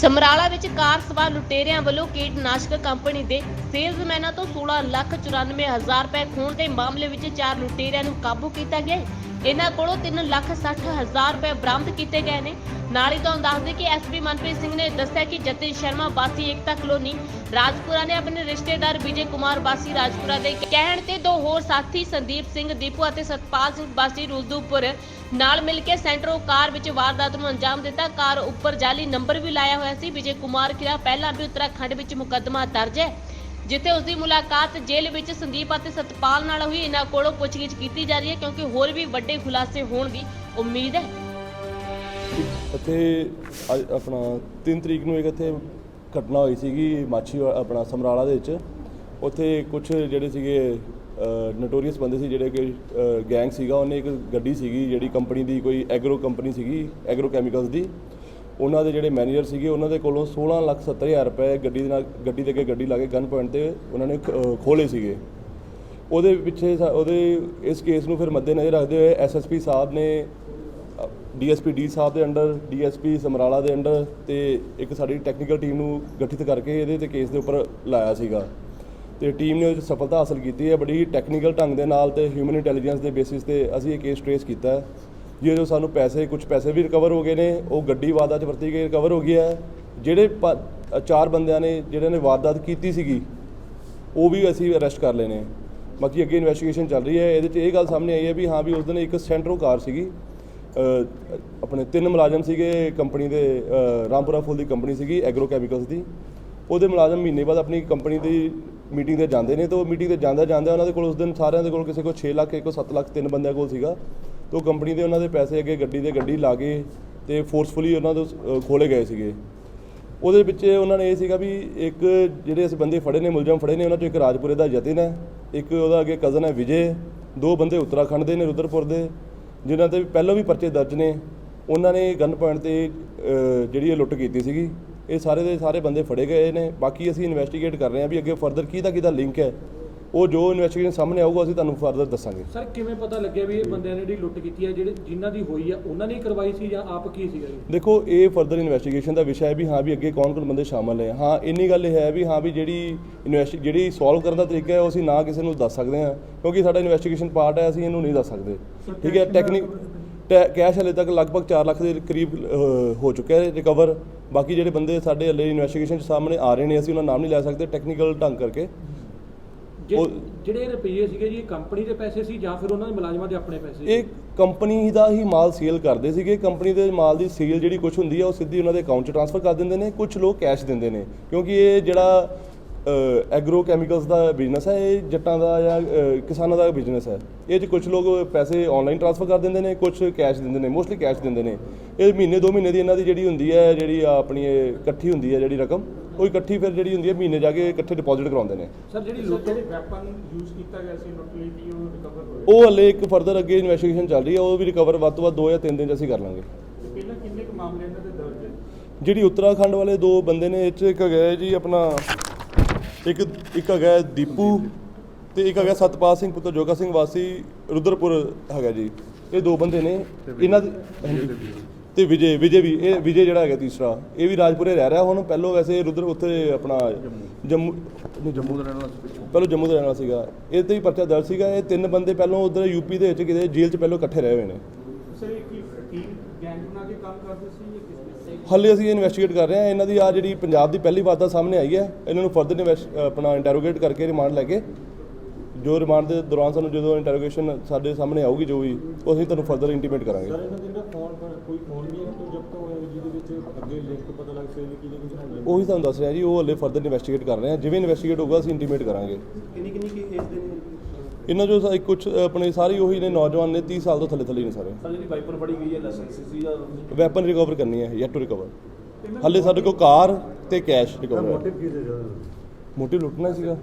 ਸਮਰਾਲਾ ਵਿੱਚ ਕਾਰ ਸਵਾਰ ਲੁਟੇਰਿਆਂ ਵੱਲੋਂ ਕੀਟਨਾਸ਼ਕ ਕੰਪਨੀ ਦੇ ਸੇਲਜ਼ਮੈਨਾਂ ਤੋਂ 16 ਲੱਖ 94 ਹਜ਼ਾਰ ਰੁਪਏ ਖੋਹਣ ਦੇ ਮਾਮਲੇ ਵਿੱਚ ਚਾਰ ਲੁਟੇਰਿਆਂ ਨੂੰ ਕਾਬੂ ਕੀਤਾ ਗਿਆ ਹੈ। ਇਹਨਾਂ ਕੋਲੋਂ 3 ਲੱਖ 60 ਹਜ਼ਾਰ ਰੁਪਏ ਬਰਾਮਦ ਕੀਤੇ ਗਏ ਨੇ। ਨਾਲ ਹੀ ਤੁਹਾਨੂੰ ਦੱਸ ਦੇ ਕਿ ਐਸਪੀ ਮਨਪ੍ਰੀਤ ਸਿੰਘ ਨੇ ਦੱਸਿਆ ਕਿ ਜਤਿਨ ਸ਼ਰਮਾ ਵਾਸੀ ਏਕਤਾ ਕਲੋਨੀ ਰਾਜਪੁਰਾ ਨੇ ਆਪਣੇ ਰਿਸ਼ਤੇਦਾਰ ਵਿਜੇ ਕੁਮਾਰ ਵਾਸੀ ਰਾਜਪੁਰਾ ਦੇ ਕਹਿਣ ਤੇ ਦੋ ਹੋਰ ਸਾਥੀ ਸੰਦੀਪ ਸਿੰਘ, ਦੀਪੂ ਅਤੇ ਸਤਪਾਲ ਸਿੰਘ ਬਾਸੀ ਰੁਲਦੂਪੁਰ ਨਾਲ ਮਿਲ ਕੇ ਸੈਂਟਰੋ ਕਾਰ ਵਿੱਚ ਵਾਰਦਾਤ ਨੂੰ ਅੰਜਾਮ ਦਿੱਤਾ। ਕਾਰ ਉੱਪਰ ਜਾਲੀ ਨੰਬਰ ਵੀ ਲਾਇਆ ਹੋਇਆ ਸੀ। ਵਿਜੇ ਕੁਮਾਰ ਖਿਲਾਫ ਪਹਿਲਾਂ ਵੀ ਉੱਤਰਾਖੰਡ ਵਿੱਚ ਮੁਕੱਦਮਾ ਦਰਜ ਹੈ। ਜਿੱਥੇ ਉਸ ਦੀ ਮੁਲਾਕਾਤ ਜੇਲ੍ਹ ਵਿੱਚ ਸੰਦੀਪ ਅਤੇ ਸਤਪਾਲ ਨਾਲ ਹੋਈ, ਇਹਨਾਂ ਕੋਲੋਂ ਪੁੱਛਗਿੱਛ ਕੀਤੀ ਜਾ ਰਹੀ ਹੈ ਕਿਉਂਕਿ ਹੋਰ ਵੀ ਵੱਡੇ ਖੁਲਾਸੇ ਹੋਣ ਦੀ ਉਮੀਦ ਹੈ। ਇੱਥੇ ਅੱਜ ਆਪਣਾ 3 ਤਰੀਕ ਨੂੰ ਇੱਕ ਇੱਥੇ ਘਟਨਾ ਹੋਈ ਸੀਗੀ ਮਾਛੀ ਆਪਣਾ ਸਮਰਾਲਾ ਦੇ ਵਿੱਚ। ਉੱਥੇ ਕੁਝ ਜਿਹੜੇ ਸੀਗੇ ਨਟੋਰੀਅਸ ਬੰਦੇ ਸੀ, ਜਿਹੜੇ ਕਿ ਗੈਂਗ ਸੀਗਾ। ਉਹਨੇ ਇੱਕ ਗੱਡੀ ਸੀਗੀ ਜਿਹੜੀ ਕੰਪਨੀ ਦੀ, ਕੋਈ ਐਗਰੋ ਕੰਪਨੀ ਸੀਗੀ ਐਗਰੋ ਕੈਮੀਕਲਸ ਦੀ। ਉਹਨਾਂ ਦੇ ਜਿਹੜੇ ਮੈਨੇਜਰ ਸੀਗੇ, ਉਹਨਾਂ ਦੇ ਕੋਲੋਂ 16 ਲੱਖ 70 ਹਜ਼ਾਰ ਰੁਪਏ ਗੱਡੀ ਦੇ ਨਾਲ, ਗੱਡੀ ਦੇ ਅੱਗੇ ਗੱਡੀ ਲਾ ਕੇ ਗਨ ਪੁਆਇੰਟ ਤੇ ਉਹਨਾਂ ਨੇ ਖੋਲੇ ਸੀਗੇ। ਉਹਦੇ ਪਿੱਛੇ ਸਾ- ਉਹਦੇ ਇਸ ਕੇਸ ਨੂੰ ਫਿਰ ਮੱਦੇਨਜ਼ਰ ਰੱਖਦੇ ਹੋਏ ਐਸਐਸਪੀ ਸਾਹਿਬ ਨੇ ਡੀਐਸਪੀ ਡੀ ਸਾਹਿਬ ਦੇ ਅੰਡਰ ਡੀਐਸਪੀ ਸਮਰਾਲਾ ਦੇ ਅੰਡਰ ਤੇ ਇੱਕ ਸਾਡੀ ਟੈਕਨੀਕਲ ਟੀਮ ਨੂੰ ਗਠਿਤ ਕਰਕੇ ਇਹਦੇ ਤੇ ਕੇਸ ਦੇ ਉੱਪਰ ਲਾਇਆ ਸੀਗਾ। ਤੇ ਟੀਮ ਨੇ ਉਹ 'ਚ ਸਫਲਤਾ ਹਾਸਲ ਕੀਤੀ ਹੈ। ਬੜੀ ਟੈਕਨੀਕਲ ਢੰਗ ਦੇ ਨਾਲ ਤੇ ਹਿਊਮਨ ਇੰਟੈਲੀਜੈਂਸ ਦੇ ਬੇਸਿਸ ਤੇ ਅਸੀਂ ਇਹ ਕੇਸ ਟ੍ਰੇਸ ਕੀਤਾ ਹੈ। ਜਿਹਦੇ ਜੋ ਸਾਨੂੰ ਪੈਸੇ ਕੁਝ ਪੈਸੇ ਵੀ ਰਿਕਵਰ ਹੋ ਗਏ ਨੇ, ਉਹ ਗੱਡੀ ਵਾਰਦਾਤ 'ਚ ਵਰਤੀ ਗਈ ਰਿਕਵਰ ਹੋ ਗਈ ਹੈ। ਜਿਹੜੇ ਪ- ਚਾਰ ਬੰਦਿਆਂ ਨੇ ਜਿਹੜੇ ਨੇ ਵਾਰਦਾਤ ਕੀਤੀ ਸੀਗੀ, ਉਹ ਵੀ ਅਸੀਂ ਅਰੈਸਟ ਕਰ ਲਏ ਨੇ। ਬਾਕੀ ਅੱਗੇ ਇਨਵੈਸਟੀਗੇਸ਼ਨ ਚੱਲ ਰਹੀ ਹੈ। ਇਹਦੇ 'ਚ ਇਹ ਗੱਲ ਸਾਹਮਣੇ ਆਈ ਹੈ ਵੀ ਹਾਂ ਵੀ ਉਸ ਦਿਨ ਇੱਕ ਸੈਂਟਰੋ ਕਾਰ ਸੀਗੀ। ਆਪਣੇ ਤਿੰਨ ਮੁਲਾਜ਼ਮ ਸੀਗੇ, ਕੰਪਨੀ ਦੇ ਰਾਮਪੁਰਾ ਫੁੱਲ ਦੀ ਕੰਪਨੀ ਸੀਗੀ ਐਗਰੋ ਕੈਮੀਕਲਸ ਦੀ। ਉਹਦੇ ਮੁਲਾਜ਼ਮ ਮਹੀਨੇ ਬਾਅਦ ਆਪਣੀ ਕੰਪਨੀ ਦੀ ਮੀਟਿੰਗ ਤੇ ਜਾਂਦੇ ਨੇ, ਤੇ ਉਹ ਮੀਟਿੰਗ ਤੇ ਜਾਂਦੇ ਜਾਂਦੇ ਉਹਨਾਂ ਦੇ ਕੋਲ ਉਸ ਦਿਨ ਸਾਰਿਆਂ ਦੇ ਕੋਲ ਕਿਸੇ ਕੋਲ 6 ਲੱਖ, ਇੱਕ ਕੋਲ 7 ਲੱਖ, ਤਿੰਨ ਬੰਦਿਆਂ ਕੋਲ ਸੀਗਾ। ਤੇ ਉਹ ਕੰਪਨੀ ਦੇ ਉਹਨਾਂ ਦੇ ਪੈਸੇ ਅੱਗੇ ਗੱਡੀ ਦੇ ਗੱਡੀ ਲਾ ਕੇ ਤੇ ਫੋਰਸਫੁਲੀ ਉਹਨਾਂ ਤੋਂ ਅ, ਖੋਲੇ ਗਏ ਸੀਗੇ। ਉਹਦੇ ਵਿੱਚ ਉਹਨਾਂ ਨੇ ਇਹ ਸੀਗਾ ਵੀ ਇੱਕ ਜਿਹੜੇ ਅਸੀਂ ਬੰਦੇ ਫੜੇ ਨੇ ਮੁਲਜ਼ਮ ਫੜੇ ਨੇ ਉਹਨਾਂ ਚੋਂ ਇੱਕ ਰਾਜਪੁਰੇ ਦਾ ਜਤਿਨ ਹੈ ਇੱਕ ਉਹਦਾ ਅੱਗੇ ਕਜ਼ਨ ਹੈ ਵਿਜੇ ਦੋ ਬੰਦੇ ਉੱਤਰਾਖੰਡ ਦੇ ਨੇ ਰੁਦਰਪੁਰ ਦੇ ਜਿਨ੍ਹਾਂ ਤੇ ਪਹਿਲਾਂ ਵੀ ਪਰਚੇ ਦਰਜ ਨੇ। ਉਹਨਾਂ ਨੇ ਗਨ ਪੁਆਇੰਟ ਤੇ ਜਿਹੜੀ ਇਹ ਲੁੱਟ ਕੀਤੀ ਸੀਗੀ। ਇਹ ਸਾਰੇ ਦੇ ਸਾਰੇ ਬੰਦੇ ਫੜੇ ਗਏ ਨੇ। ਬਾਕੀ ਅਸੀਂ ਇਨਵੈਸਟੀਗੇਟ ਕਰ ਰਹੇ ਹਾਂ ਵੀ ਅੱਗੇ ਫਰਦਰ ਕਿਹਦਾ ਕਿਹਦਾ ਲਿੰਕ ਹੈ। ਉਹ ਜੋ ਇਨਵੈਸਟੀਗੇਸ਼ਨ ਸਾਹਮਣੇ ਆਊਗਾ ਅਸੀਂ ਤੁਹਾਨੂੰ ਫਰਦਰ ਦੱਸਾਂਗੇ। ਸਰ ਕਿਵੇਂ ਪਤਾ ਲੱਗਿਆ ਵੀ ਇਹ ਬੰਦਿਆਂ ਨੇ ਜਿਹੜੀ ਲੁੱਟ ਕੀਤੀ ਹੈ? ਜਿਹੜੇ ਜਿਨ੍ਹਾਂ ਦੀ ਹੋਈ ਆ ਉਹਨਾਂ ਨੇ ਹੀ ਕਰਵਾਈ ਸੀ ਜਾਂ ਆਪ ਕੀ ਸੀਗਾ ਜੀ? ਦੇਖੋ ਇਹ ਫਰਦਰ ਇਨਵੈਸਟੀਗੇਸ਼ਨ ਦਾ ਵਿਸ਼ਾ ਹੈ ਵੀ ਹਾਂ ਵੀ ਅੱਗੇ ਕੌਣ-ਕੌਣ ਬੰਦੇ ਸ਼ਾਮਲ ਹੈ ਹਾਂ ਇੰਨੀ ਗੱਲ ਇਹ ਹੈ ਵੀ ਹਾਂ ਵੀ ਜਿਹੜੀ ਇਨਵੈਸਟੀ ਜਿਹੜੀ ਸੋਲਵ ਕਰਨ ਦਾ ਤਰੀਕਾ ਹੈ ਉਹ ਅਸੀਂ ਨਾ ਕਿਸੇ ਨੂੰ ਦੱਸ ਸਕਦੇ ਹਾਂ ਕਿਉਂਕਿ ਸਾਡਾ ਇਨਵੈਸਟੀਗੇਸ਼ਨ ਪਾਰਟ ਹੈ ਅਸੀਂ ਇਹਨੂੰ ਨਹੀਂ ਦੱਸ ਸਕਦੇ। ਠੀਕ ਹੈ ਟੈਕਨੀਕ ਕੈਸ਼ ਹਲੇ ਤੱਕ ਲਗਭਗ 4 ਲੱਖ ਦੇ ਕਰੀਬ ਹੋ ਚੁੱਕਿਆ ਹੈ ਰਿਕਵਰ ਬਾਕੀ ਜਿਹੜੇ ਬੰਦੇ ਸਾਡੇ ਹਲੇ ਇਨਵੈਸਟੀਗੇਸ਼ਨ 'ਚ ਸਾਹਮਣੇ ਆ ਰਹੇ ਨੇ ਅਸੀਂ ਉਹਨਾਂ ਨਾਮ ਨਹੀਂ ਲੈ ਸਕਦੇ ਟੈਕਨੀਕਲ ਢੰਗ ਕਰਕੇ। ਜਿਹੜੇ ਰੁਪਈਏ ਸੀਗੇ ਜੀ ਇਹ ਕੰਪਨੀ ਦੇ ਪੈਸੇ ਸੀ ਜਾਂ ਫਿਰ ਉਹਨਾਂ ਦੇ ਮੁਲਾਜ਼ਮਾਂ ਦੇ ਆਪਣੇ ਪੈਸੇ ਇਹ ਕੰਪਨੀ ਦਾ ਹੀ ਮਾਲ ਸੇਲ ਕਰਦੇ ਸੀਗੇ। ਕੰਪਨੀ ਦੇ ਮਾਲ ਦੀ ਸੇਲ ਜਿਹੜੀ ਕੁਝ ਹੁੰਦੀ ਹੈ ਉਹ ਸਿੱਧੀ ਉਹਨਾਂ ਦੇ ਅਕਾਊਂਟ 'ਚ ਟ੍ਰਾਂਸਫਰ ਕਰ ਦਿੰਦੇ ਨੇ। ਕੁਝ ਲੋਕ ਕੈਸ਼ ਦਿੰਦੇ ਨੇ। ਕਿਉਂਕਿ ਇਹ ਜਿਹੜਾ ਐਗਰੋ ਕੈਮੀਕਲਸ ਦਾ ਬਿਜ਼ਨਸ ਹੈ ਇਹ ਜੱਟਾਂ ਦਾ ਜਾਂ ਕਿਸਾਨਾਂ ਦਾ ਬਿਜ਼ਨਸ ਹੈ ਇਹ 'ਚ ਕੁਝ ਲੋਕ ਪੈਸੇ ਆਨਲਾਈਨ ਟ੍ਰਾਂਸਫਰ ਕਰ ਦਿੰਦੇ ਨੇ ਕੁਝ ਕੈਸ਼ ਦਿੰਦੇ ਨੇ ਮੋਸਟਲੀ ਕੈਸ਼ ਦਿੰਦੇ ਨੇ। ਇਹ ਮਹੀਨੇ ਦੋ ਮਹੀਨੇ ਦੀ ਇਹਨਾਂ ਦੀ ਜਿਹੜੀ ਹੁੰਦੀ ਹੈ ਜਿਹੜੀ ਆਪਣੀ ਇਕੱਠੀ ਹੁੰਦੀ ਹੈ ਜਿਹੜੀ ਰਕਮ ਉਹ ਇਕੱਠੀ ਫਿਰ ਜਿਹੜੀ ਹੁੰਦੀ ਹੈ ਮਹੀਨੇ ਜਾ ਕੇ ਇਕੱਠੇ ਡਿਪੋਜ਼ਿਟ ਕਰਾਉਂਦੇ ਨੇ। ਸਰ ਜਿਹੜੀ ਲੁੱਟ ਵੈਪਨ ਯੂਜ਼ ਕੀਤਾ ਗਿਆ ਸੀ ਲੁੱਟ ਲਈ ਸੀ ਉਹ ਰਿਕਵਰ ਹੋਏ? ਉਹ ਹਲੇ ਇੱਕ ਫਰਦਰ ਅੱਗੇ ਇਨਵੈਸਟੀਗੇਸ਼ਨ ਚੱਲ ਰਹੀ ਹੈ ਉਹ ਵੀ ਰਿਕਵਰ ਵੱਧ ਤੋਂ ਵੱਧ 2 ਜਾਂ 3 ਦਿਨ 'ਚ ਅਸੀਂ ਕਰ ਲਾਂਗੇ। ਪਹਿਲਾਂ ਕਿੰਨੇ ਕੁ ਮਾਮਲੇ ਇਹਨਾਂ ਦੇ ਦਰਜ ਹੈ ਜਿਹੜੀ ਉੱਤਰਾਖੰਡ ਵਾਲੇ ਦੋ ਬੰਦੇ ਨੇ ਇਹ 'ਚ ਇੱਕ ਹੈਗਾ ਜੀ ਆਪਣਾ ਇੱਕ ਇੱਕ ਹੈਗਾ ਦੀਪੂ ਤੇ ਇੱਕ ਹੈਗਾ ਸਤਪਾਲ ਸਿੰਘ ਪੁੱਤਰ ਜੋਗਾ ਸਿੰਘ ਵਾਸੀ ਰੁਦਰਪੁਰ ਹੈਗਾ ਜੀ। ਇਹ ਦੋ ਬੰਦੇ ਨੇ ਇਹਨਾਂ ਦੇ। ਤੇ ਵਿਜੇ ਵਿਜੇ ਵੀ ਇਹ ਵਿਜੇ ਜਿਹੜਾ ਹੈਗਾ ਤੀਸਰਾ ਇਹ ਵੀ ਰਾਜਪੁਰੇ ਰਹਿ ਰਿਹਾ ਹੁਣ ਪਹਿਲੋਂ ਵੈਸੇ ਰੁਦਰ ਉੱਥੇ ਆਪਣਾ ਜੰਮੂ। ਨਹੀਂ ਜੰਮੂ ਦਾ ਰਹਿਣ ਵਾਲਾ ਸੀ ਪਹਿਲੋਂ ਜੰਮੂ ਦਾ ਰਹਿਣ ਵਾਲਾ ਸੀਗਾ। ਇਹ ਤੇ ਹੀ ਪਰਚਾ ਦਰਜ ਸੀਗਾ ਇਹ ਤਿੰਨ ਬੰਦੇ ਪਹਿਲੋਂ ਉਧਰ ਯੂਪੀ ਦੇ ਵਿੱਚ ਕਿਤੇ ਜੇਲ੍ਹ 'ਚ ਪਹਿਲੋਂ ਇਕੱਠੇ ਰਹੇ ਹੋਏ ਨੇ। ਸਰ ਇਹ ਕੀ ਟੀਮ ਗੈਂਗ ਬਣਾ ਕੇ ਕੰਮ ਕਰਦੇ ਸੀ ਜਾਂ ਕਿਸ ਹਾਲੇ ਅਸੀਂ ਇਨਵੈਸਟੀਗੇਟ ਕਰ ਰਹੇ ਹਾਂ। ਇਹਨਾਂ ਦੀ ਆ ਜਿਹੜੀ ਪੰਜਾਬ ਦੀ ਪਹਿਲੀ ਵਾਰਤਾ ਸਾਹਮਣੇ ਆਈ ਹੈ। ਇਹਨਾਂ ਨੂੰ ਫਰਦਰ ਆਪਣਾ ਇੰਟਰੋਗੇਟ ਕਰਕੇ ਰਿਮਾਂਡ ਲੈ ਕੇ ਜੋ ਰਿਮਾਂਡ ਦੇ ਦੌਰਾਨ ਸਾਨੂੰ ਜਦੋਂ ਇੰਟਰੋਗੇਸ਼ਨ ਸਾਡੇ ਸਾਹਮਣੇ ਆਊਗੀ ਜੋ ਵੀ ਉਹ ਅਸੀਂ ਤੁਹਾਨੂੰ ਫਰਦਰ ਇੰਟੀਮੇਟ ਕਰਾਂਗੇ। ਸਰ ਇਹਨਾਂ ਦੇ ਨਾ ਫੋਨ ਪਰ ਕੋਈ ਫੋਨ ਵੀ ਹੈ ਤੋਂ ਜਬ ਤੋਂ ਹੋਇਆ ਜਿਹਦੇ ਵਿੱਚ ਅੱਗੇ ਲਿੰਕ ਪਤਾ ਲੱਗ ਸਕਦਾ ਕਿ ਕਿਹਦੇ ਕੁਝ ਹੈ? ਉਹੀ ਤੁਹਾਨੂੰ ਦੱਸ ਰਿਹਾ ਜੀ ਉਹ ਹਲੇ ਫਰਦਰ ਇਨਵੈਸਟੀਗੇਟ ਕਰ ਰਹੇ ਹਾਂ ਜਿਵੇਂ ਇਨਵੈਸਟੀਗੇਟ ਹੋਊਗਾ ਅਸੀਂ ਇੰਟੀਮੇਟ ਕਰਾਂਗੇ। ਕਿੰਨੀ ਕਿੰਨੀ ਕੀ ਏਜ ਦੇ ਨੇ? ਇਹਨਾਂ ਜੋ ਕੁਝ ਆਪਣੇ ਸਾਰੇ ਉਹੀ ਨੇ ਨੌਜਵਾਨ ਨੇ 30 ਸਾਲ ਤੋਂ ਥੱਲੇ ਥੱਲੇ ਨੇ ਸਾਰੇ। ਸਰ ਜਿਹੜੀ ਵਾਈਪਰ ਫੜੀ ਗਈ ਹੈ ਲਾਇਸੈਂਸ ਸੀ ਜਾਂ ਵੈਪਨ ਰਿਕਵਰ ਕਰਨੀ ਹੈ ਯੈਟ ਟੂ ਰਿਕਵਰ ਹਲੇ ਸਾਡੇ ਕੋਲ ਕਾਰ ਤੇ ਕੈਸ਼ ਰਿਕਵਰ ਹੈ ਕੀ ਸੀ ਮੋਟਿਵ ਲੁੱਟਣਾ ਸੀਗਾ।